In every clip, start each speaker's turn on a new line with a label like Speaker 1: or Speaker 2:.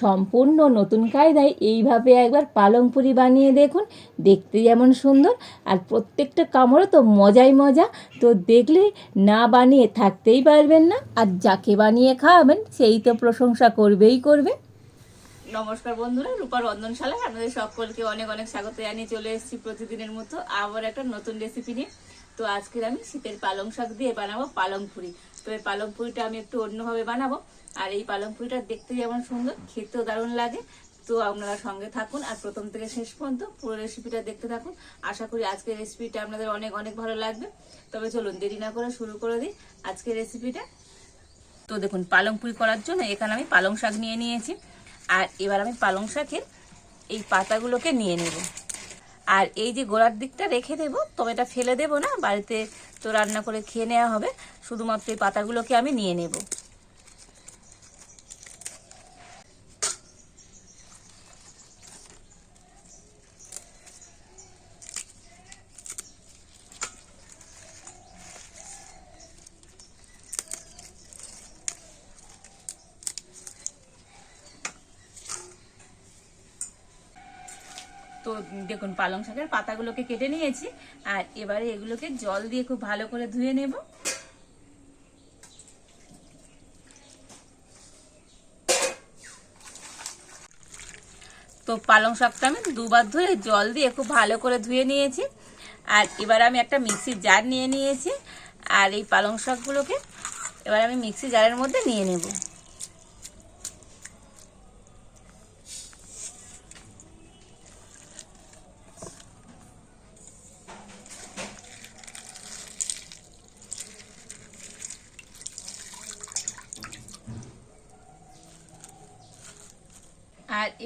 Speaker 1: সম্পূর্ণ নতুন কায়দায় এইভাবে একবার পালং পুরি বানিয়ে দেখুন। দেখতে যেমন সুন্দর, আর প্রত্যেকটা কামড়ও তো মজাই মজা। তো দেখলে না বানিয়ে থাকতেই পারবেন না, আর যাকে বানিয়ে খাওয়াবেন সেই তো প্রশংসা করবেই করবে। নমস্কার বন্ধুরা রূপার রন্ধনশালায় আপনাদের সকলকে অনেক অনেক স্বাগত জানিয়ে চলে এসেছি প্রতিদিনের মতো আবার একটা নতুন রেসিপি নিয়ে। তো আজকের আমি শীতের পালং শাক দিয়ে বানাবো পালং পুরি। তো এই পালং পুরিটা আমি একটু অন্যভাবে বানাবো। আর এই পালং পুরিটা দেখতে যেমন সুন্দর, খেতেও দারুণ লাগে। তো আপনারা সঙ্গে থাকুন আর প্রথম থেকে শেষ পর্যন্ত পুরো রেসিপিটা দেখতে থাকুন। আশা করি আজকের রেসিপিটা আপনাদের অনেক অনেক ভালো লাগবে। তবে চলুন দেরি না করে শুরু করে দিই আজকের রেসিপিটা তো দেখুন পালং পুরি করার জন্য এখানে আমি পালং শাক নিয়ে নিয়েছি। আর এবার আমি পালং শাকের এই পাতাগুলোকে নিয়ে নেব। আর এই যে গোড়ার দিকটা রেখে দেব, তবে এটা ফেলে দেব না, বাড়িতে তো রান্না করে খেয়ে নেওয়া হবে। শুধুমাত্র এই পাতাগুলোকে আমি নিয়ে নেব। তো দেখুন, পালং শাকের পাতাগুলোকে কেটে নিয়েছি, আর এবারে এগুলোকে জল দিয়ে খুব ভালো করে ধুয়ে নেব। তো পালং শাকটা আমি দুবার ধরে জল দিয়ে খুব ভালো করে ধুয়ে নিয়েছি, আর এবার আমি একটা মিক্সির জার নিয়ে নিয়েছি, আর এই পালং শাকগুলোকে এবার আমি মিক্সি জারের মধ্যে নিয়ে নেব।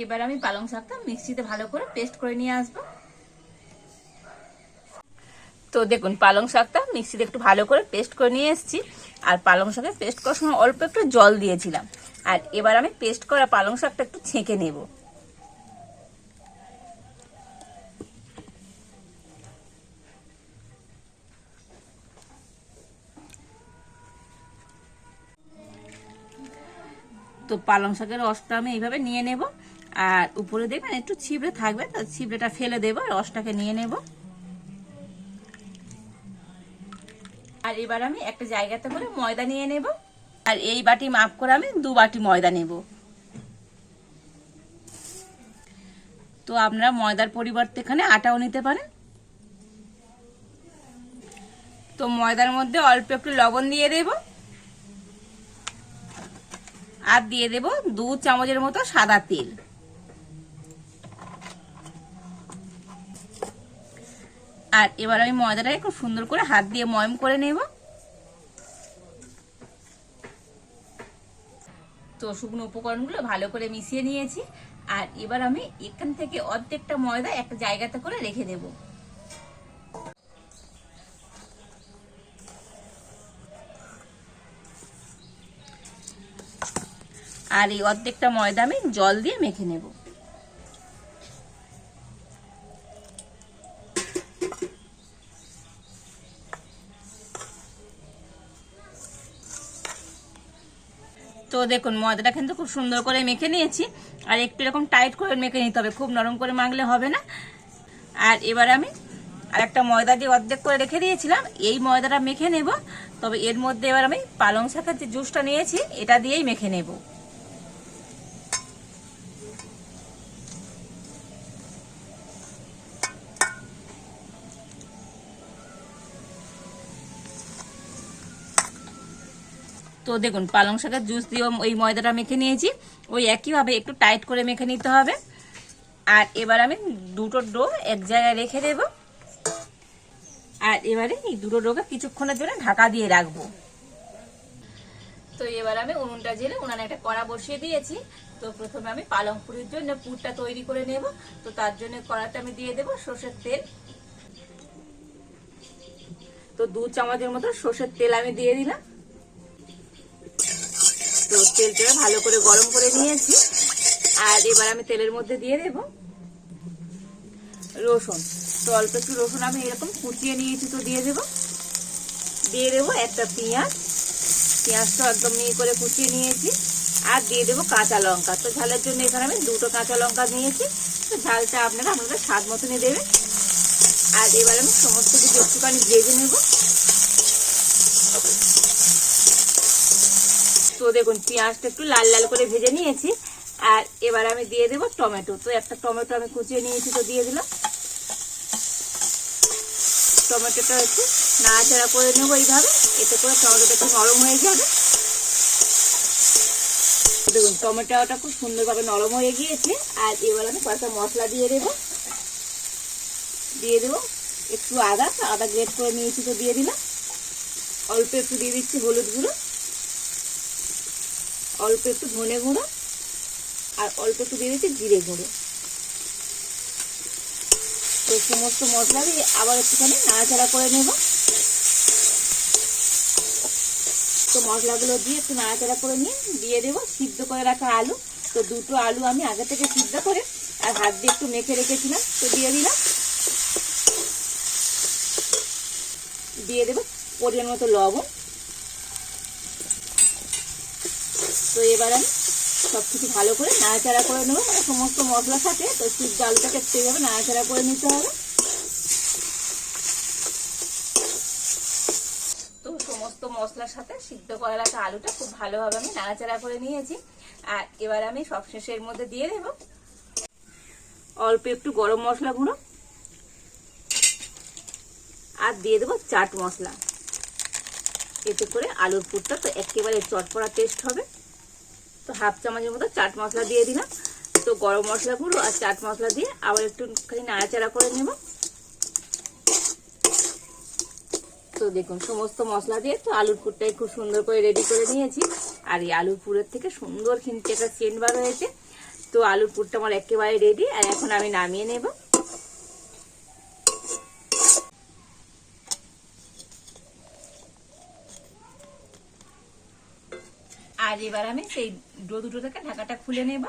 Speaker 1: এবার আমি পালং শাকটা মিক্সিতে ভালো করে পেস্ট করে নিয়ে আসব। তো দেখুন, পালং শাকটা মিক্সিতে একটু ভালো করে পেস্ট করে নিয়ে এসেছি। আর পালং শাকে পেস্ট করার সময় অল্প একটু জল দিয়েছিলাম। আর এবার আমি পেস্ট করা পালং শাকটা একটু ছেঁকে নেব। তো পালং শাকের রসটা আমি এইভাবে নিয়ে নেব। আর উপরে দেখবেন একটু ছিবড়ে থাকবে তো, ছিবড়েটা ফেলে দেবো, রসটাকে নিয়ে নেব। আর এবার আমি একটা জায়গাতে করে ময়দা নিয়ে নেব। আর এই বাটি মাপ করে আমি দু বাটি ময়দা নেব। তো আপনারা ময়দার পরিবর্তে এখানে আটাও নিতে পারেন। তো ময়দার মধ্যে অল্প একটু লবণ দিয়ে দেবো। আর দিয়ে দেব দু চামচের মতো সাদা তেল। আর এবার আমি ময়দাটাকে খুব সুন্দর করে হাত দিয়ে ময়ম করে নেব। তো শুকনো উপকরণগুলো ভালো করে মিশিয়ে নিয়েছি। আর এবার আমি এখান থেকে অর্ধেকটা ময়দা একটা জায়গাতে করে রেখে দেবো। আর এই অর্ধেকটা ময়দা আমি জল দিয়ে মেখে নেব। তো দেখুন, ময়দাটা কিন্তু খুব সুন্দর করে মেখে নিয়েছি। আর একটু এরকম টাইট করে মেখে নিতে হবে, খুব নরম করে মাখলে হবে না। আর এবার আমি আর একটা ময়দা দিয়ে অর্ধেক করে রেখে দিয়েছিলাম, এই ময়দাটা মেখে নেব। তবে এর মধ্যে এবার আমি পালং শাকের যে জুসটা নিয়েছি, এটা দিয়েই মেখে নেব। তো দেখুন, পালং শাকের জুস দিয়ে ওই ময়দাটা মেখে নিয়েছি। ওই একইভাবে একটু টাইট করে মেখে নিতে হবে। আর এবার আমি দুটো ডো এক জায়গায় রেখে দেব। আর এবারে এই দুটো ডোকে কিছুক্ষণের জন্য ঢাকা দিয়ে রাখব। তো এবার আমি উনুনটা জেলে উনানে একটা কড়া বসিয়ে দিয়েছি। তো প্রথমে আমি পালং পুরির জন্য পুরটা তৈরি করে নেব। তো তার জন্য কড়াটা আমি দিয়ে দেব সর্ষের তেল। তো দু চামচের মতো সর্ষের তেল আমি দিয়ে দিলাম। তো তেলটা ভালো করে গরম করে নিয়েছি। আর এবার আমি তেলের মধ্যে দিয়ে দেব রসুন। তো অল্প একটু রসুন আমি এরকম কুচিয়ে নিয়েছি তো দিয়ে দেব। দিয়ে দেবো একটা পেঁয়াজ। পেঁয়াজটা একদম মিহি করে কুচিয়ে নিয়েছি। আর দিয়ে দেবো কাঁচা লঙ্কা। তো ঝালের জন্য এখানে আমি দুটো কাঁচা লঙ্কা নিয়েছি। তো ঝালটা আপনারা আপনাদের স্বাদ মতনই দেবেন। আর এবার আমি সমস্ত কিছু একটুখানি ভেজে নেব। তো দেখুন পেঁয়াজটা একটু লাল লাল করে ভেজে নিয়েছি। আর এবার আমি দিয়ে দেবো টমেটো। তো একটা টমেটো আমি কুচিয়ে নিয়েছি, তো দিয়ে দিলাম। টমেটোটা একটু নাড়াচাড়া করে নেব এইভাবে। এতে করে টমেটোটা একটু নরম হয়ে যাবে। দেখুন, টমেটোটা খুব সুন্দরভাবে নরম হয়ে গিয়েছে। আর এবার আমি কয়েকটা মশলা দিয়ে দেবো। দিয়ে দেবো একটু আদা। আদা গ্রেট করে নিয়েছি, তো দিয়ে দিলাম। অল্প একটু দিয়ে দিচ্ছি হলুদ গুঁড়ো। অল্প একটু ধনে গুঁড়ো আর অল্প একটু দিয়ে দিচ্ছি জিরে গুঁড়ো। তো সমস্ত মশলা দিয়ে আবার একটুখানি নাড়াচাড়া করে নেব। তো মশলাগুলো দিয়ে একটু নাড়াচাড়া করে নিয়ে দিয়ে দেবো সিদ্ধ করে রাখা আলু। তো দুটো আলু আমি আগে থেকে সিদ্ধ করে আর হাত দিয়ে একটু মেখে রেখেছিলাম, তো দিয়ে দিলাম। দিয়ে দেবো পরিমাণ মতো লবণ। তো এবার আমি সব কিছু ভালো করে নাড়াচাড়া করে নেব। মানে সমস্ত মশলা থাকে, তো সিদ্ধ আলুটাকে এইভাবে নাড়াচাড়া করে নিতে হবে। তো সমস্ত মশলার সাথে সিদ্ধ করে রাখা আলুটা খুব ভালোভাবে আমি নাড়াচাড়া করে নিয়েছি। আর এবার আমি সব শেষে এর মধ্যে দিয়ে দেবো। অল্প একটু গরম মশলা গুঁড়ো। আর দিয়ে দেবো চাট মশলা। এতে করে আলুর পুরটা তো একেবারে চটপড়া টেস্ট হবে। তো হাফ চামচের মতো চাট মশলা দিয়ে দিলাম। তো গরম মশলা গুঁড়ো আর চাট মশলা দিয়ে আবার একটু খালি নাড়াচাড়া করে নেব। তো দেখুন, সমস্ত মশলা দিয়ে তো আলুর পুরটাই খুব সুন্দর করে রেডি করে নিয়েছি। আর এই আলুর পুরের থেকে সুন্দর কিন্তু একটা সেন্ট বার হয়েছে। তো আলুর পুরটা আমার একেবারে রেডি আর এখন আমি নামিয়ে নেব। আর এবার আমি সেই ডো দুটো থেকে ঢাকাটা খুলে নেব।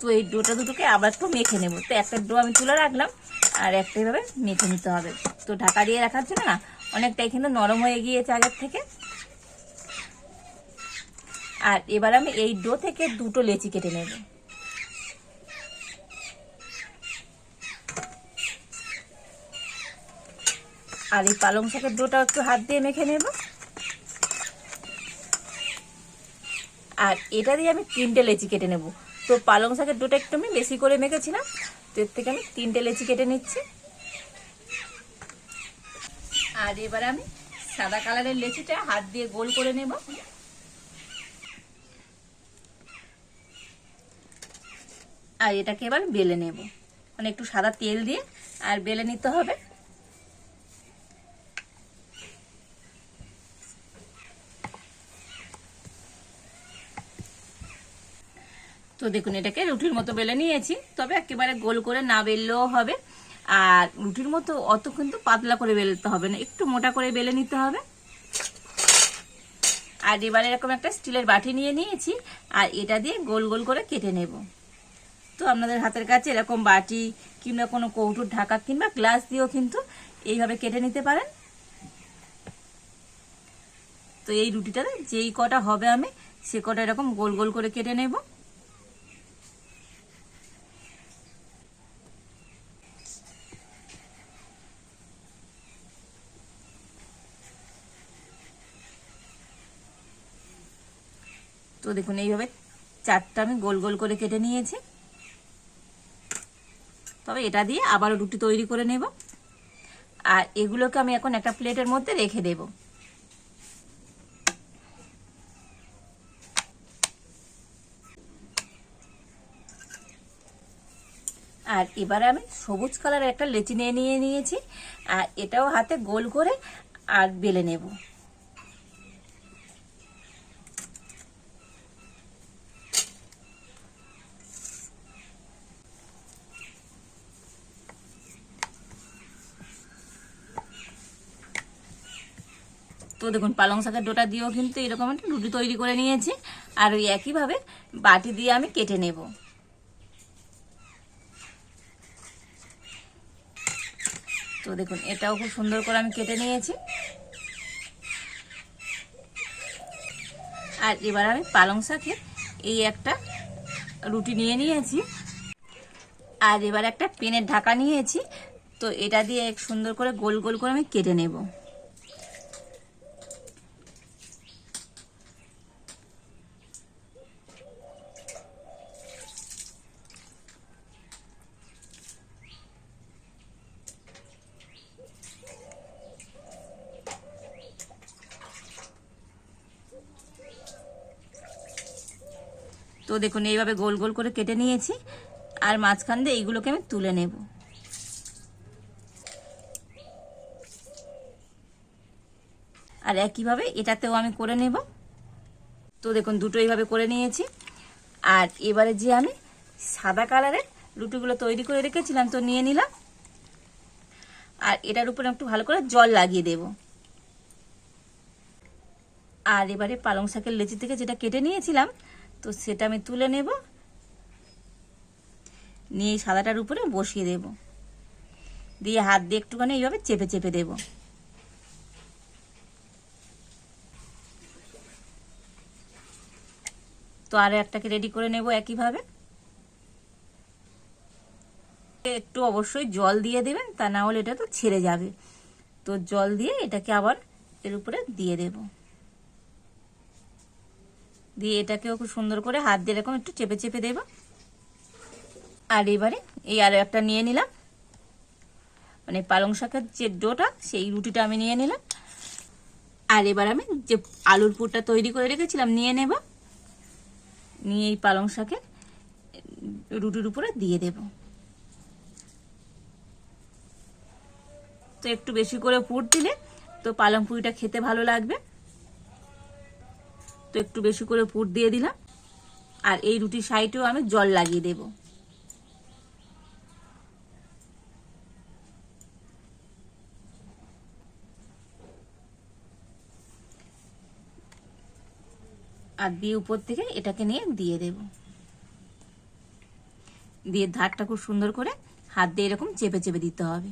Speaker 1: তো এই ডোটা দুটোকে আবার একটু মেখে নেব। তো একটা ডো আমি তুলে রাখলাম আর একটা এভাবে মেখে নিতে হবে। তো ঢাকা দিয়ে রাখার জন্য না অনেকটাই কিন্তু নরম হয়ে গিয়েছে আগের থেকে। আর এবার আমি এই ডো থেকে দুটো লেচি কেটে নেব। আর এই পালং শাকের ডোটা একটু হাত দিয়ে মেখে নেব। আর এটা দিয়ে আমি তিনটে লেচি কেটে নেব। তো পালং শাকের ডোটা একটু আমি বেশি করে মেখেছিলাম, তো এর থেকে আমি তিনটে লেচি কেটে নিচ্ছি। আর এবার আমি সাদা কালারের লেচিটা হাত দিয়ে গোল করে নেব। আর এটাকে এবার বেলে নেব। মানে একটু সাদা তেল দিয়ে আর বেলে নিতে হবে। তো দেখুন, এটাকে রুটির মতো বেলে নিয়েছি। তবে একেবারে গোল করে না বেললেও হবে। আর রুটির মতো অত কিন্তু পাতলা করে বেলতে হবে না, একটু মোটা করে বেলে নিতে হবে। আর এবারে এরকম একটা স্টিলের বাটি নিয়ে নিয়েছি, আর এটা দিয়ে গোল গোল করে কেটে নেব। তো আপনাদের হাতের কাছে এরকম বাটি কিংবা কোনো কৌটোর ঢাকা কিংবা গ্লাস দিয়েও কিন্তু এইভাবে কেটে নিতে পারেন। তো এই রুটিটাতে যেই কটা হবে আমি, সে কটা এরকম গোল গোল করে কেটে নেব। তো দেখুন, এইভাবে চারটা আমি গোল গোল করে কেটে নিয়েছি। তবে এটা দিয়ে আবারও রুটি তৈরি করে নেব। আর এগুলোকে আমি এখন একটা প্লেটের মধ্যে রেখে দেব। আর এবারে আমি সবুজ কালারের একটা লেচি নিয়ে নিয়ে নিয়েছি। আর এটাও হাতে গোল করে আর বেলে নেব। তো দেখুন, পালং শাকের ডোটা দিয়েও কিন্তু এরকম একটা রুটি তৈরি করে নিয়েছি। আর ওই একইভাবে বাটি দিয়ে আমি কেটে নেব। তো দেখুন, এটাও খুব সুন্দর করে আমি কেটে নিয়েছি। আর এবার আমি পালং শাকের এই একটা রুটি নিয়ে নিয়েছি। আর এবার একটা পেনের ঢাকা নিয়েছি। তো এটা দিয়ে এক সুন্দর করে গোল গোল করে আমি কেটে নেব। তো দেখুন, এইভাবে গোল গোল করে কেটে নিয়েছি, আর মাঝখান দিয়ে এইগুলোকে আমি তুলে নেব। আর একইভাবে এটাতেও আমি করে নেব। তো দেখুন, দুটো এইভাবে করে নিয়েছি। আর এবারে যে আমি সাদা কালারের রুটিগুলো তৈরি করে রেখেছিলাম, তো নিয়ে নিলাম। আর এটার উপরে একটু ভালো করে জল লাগিয়ে দেব। আর এবারে পালং শাকের লেচি থেকে যেটা কেটে নিয়েছিলাম তো সেটা আমি তুলে নেব। নিয়ে সাদাটার উপরে বসিয়ে দেব। দিয়ে হাত দিয়ে একটুখানি এইভাবে চেপে চেপে দেব। তো আরও একটাকে রেডি করে নেব একইভাবে। একটু অবশ্যই জল দিয়ে দেবেন, তা না হলে এটা তো ছেড়ে যাবে। তো জল দিয়ে এটাকে আবার এর উপরে দিয়ে দেবো। দিয়ে এটাকেও খুব সুন্দর করে হাত দিয়ে এরকম একটু চেপে চেপে দেব। আর এবারে এই আরও একটা নিয়ে নিলাম। মানে পালং শাকের যে ডোটা, সেই রুটিটা আমি নিয়ে নিলাম। আর এবার আমি যে আলুর পুরটা তৈরি করে রেখেছিলাম, নিয়ে নেব। নিয়ে এই পালং শাকের রুটির উপরে দিয়ে দেব। তো একটু বেশি করে পুর দিলে তো পালং পুরিটা খেতে ভালো লাগবে। তো একটু বেশি করে পুর দিয়ে দিলাম। আর এই রুটির সাইডেও আমি জল লাগিয়ে দেব। আর দিয়ে উপর থেকে এটাকে নিয়ে দিয়ে দেব। দিয়ে ধারটা খুব সুন্দর করে হাত দিয়ে এরকম চেপে চেপে দিতে হবে।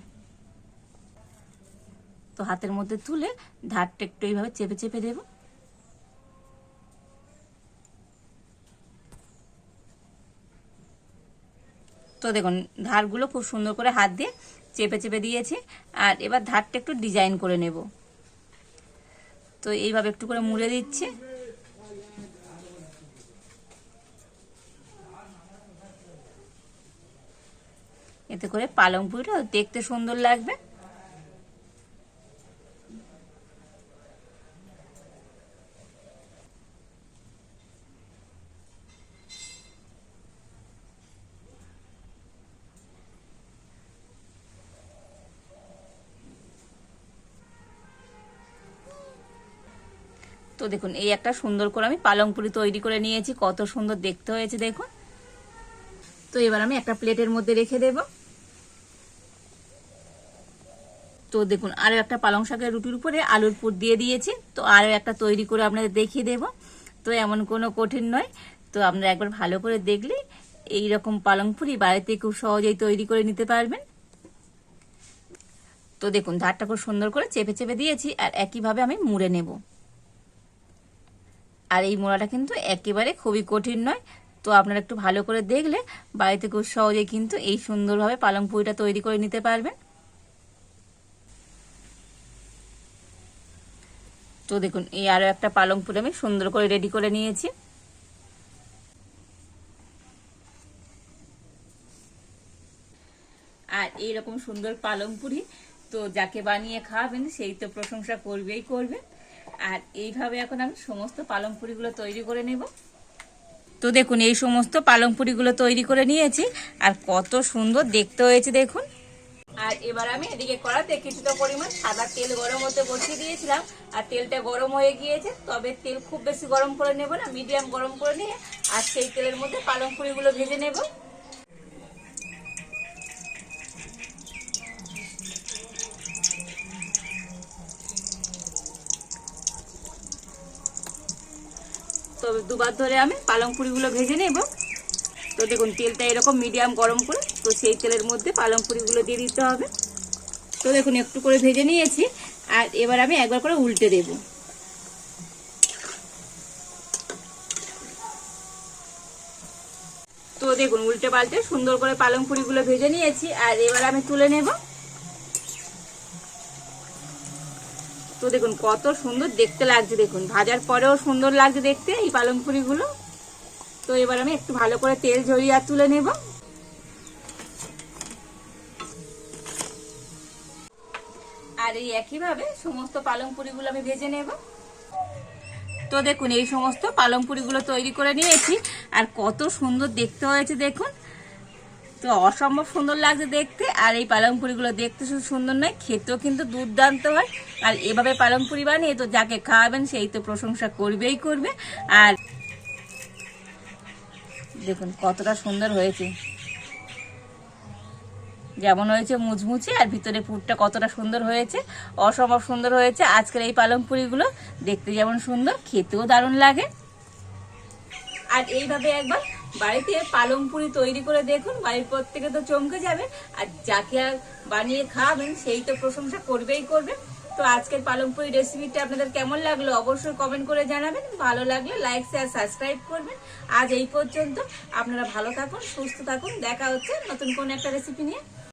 Speaker 1: তো হাতের মধ্যে তুলে ধারটা একটু এইভাবে চেপে চেপে দেবো। তো দেখুন, ধারগুলো খুব সুন্দর করে হাত দিয়ে চেপে চেপে দিয়েছি, আর এবার ধারটা একটু ডিজাইন করে নেব। তো এইভাবে একটু করে মুড়ে দিচ্ছি। এতে করে পালং পুরিটা দেখতে সুন্দর লাগবে। তো দেখুন, এই একটা সুন্দর করে আমি পালং পুরি তৈরি করে নিয়েছি। কত সুন্দর দেখতে হয়েছে, দেখুন। তো এবার আমি একটা প্লেটের মধ্যে রেখে দেব। তো দেখুন, আরও একটা পালং শাকের রুটির উপরে আলুর পুর দিয়ে দিয়েছি। তো আরও একটা তৈরি করে আপনাদের দেখিয়ে দেব। তো এমন কোনো কঠিন নয়। তো আপনারা একবার ভালো করে দেখলে এই রকম পালং পুরি বাড়িতে খুব সহজেই তৈরি করে নিতে পারবেন। তো দেখুন, ধারটা খুব সুন্দর করে চেপে চেপে দিয়েছি আর একইভাবে আমি মুড়ে নেব। আর এই মোড়াটা কিন্তু একেবারে খুবই কঠিন নয়। তো আপনারা একটু ভালো করে দেখলে বাড়িতে খুব সহজে কিন্তু এই সুন্দরভাবে পালং পুরিটা তৈরি করে নিতে পারবেন। তো দেখুন, এই আরও একটা পালং পুরি আমি সুন্দর করে রেডি করে নিয়েছি। আর এইরকম সুন্দর পালং পুরি তো যাকে বানিয়ে খাওয়াবেন সেই তো প্রশংসা করবেই করবে আর এইভাবে এখন আমি সমস্ত পালং পুরিগুলো তৈরি করে নেব। তো দেখুন, এই সমস্ত পালং পুরিগুলো তৈরি করে নিয়েছি আর কত সুন্দর দেখতে হয়েছে, দেখুন। আর এবার আমি এদিকে কড়াতে কিছুটা পরিমাণ সাদা তেল গরম হতে বসিয়ে দিয়েছিলাম। আর তেলটা গরম হয়ে গিয়েছে, তবে তেল খুব বেশি গরম করে নেব না, মিডিয়াম গরম করে নিয়ে আর সেই তেলের মধ্যে পালং পুরিগুলো ভেজে নেব। তো দুবার ধরে আমি পালং পুরিগুলো ভেজে নেব। তো দেখুন, তেলটা এরকম মিডিয়াম গরম করে, তো সেই তেলের মধ্যে পালং পুরিগুলো দিয়ে দিতে হবে। তো দেখুন, একটু করে ভেজে নিয়েছি, আর এবার আমি একবার করে উল্টে দেব। তো দেখুন, উল্টে পাল্টে সুন্দর করে পালং পুরিগুলো ভেজে নিয়েছি, আর এবার আমি তুলে নেব। তো দেখুন, কত সুন্দর দেখতে লাগছে, দেখুন। ভাজার পরেও সুন্দর লাগছে দেখতে, এই পালং পুরিগুলো তো এবার আমি একটু ভালো করে তেল ঝরিয়ে তুলে নেব। আর এই একইভাবে সমস্ত পালং পুরিগুলো আমি ভেজে নেব। তো দেখুন, এই সমস্ত পালং পুরিগুলো তৈরি করে নিয়েছি। আর কত সুন্দর দেখতে হয়েছে, দেখুন। তো অসম্ভব সুন্দর লাগছে দেখতে। আর এই পালং পুরিগুলো দেখতে শুধু সুন্দর নয়, খেতেও কিন্তু দুর্দান্ত হয়। আর এভাবে পালং পুরি বানিয়ে তো যাকে খাওয়াবেন সেই তো প্রশংসা করবেই করবে। আর দেখুন কতটা সুন্দর হয়েছে। যেমন হয়েছে মুচমুচে, আর ভিতরে পুরটা কতটা সুন্দর হয়েছে, অসম্ভব সুন্দর হয়েছে। আজকের এই পালং পুরিগুলো দেখতে যেমন সুন্দর, খেতেও দারুণ লাগে। আর এইভাবে একবার বাড়িতে পালং পুরি তৈরি করে দেখুন, বাড়ির প্রত্যেকে তো চমকে যাবে। আর যাকে বানিয়ে খাওয়াবেন, সেই তো প্রশংসা করবেই করবে। তো আজকের পালং পুরি রেসিপিটা আপনাদের কেমন লাগল অবশ্যই কমেন্ট করে জানাবেন। ভালো লাগলে লাইক শেয়ার সাবস্ক্রাইব করবেন। আজ এই পর্যন্ত। আপনারা ভালো থাকুন, সুস্থ থাকুন। দেখা হচ্ছে নতুন কোন একটা রেসিপি নিয়ে।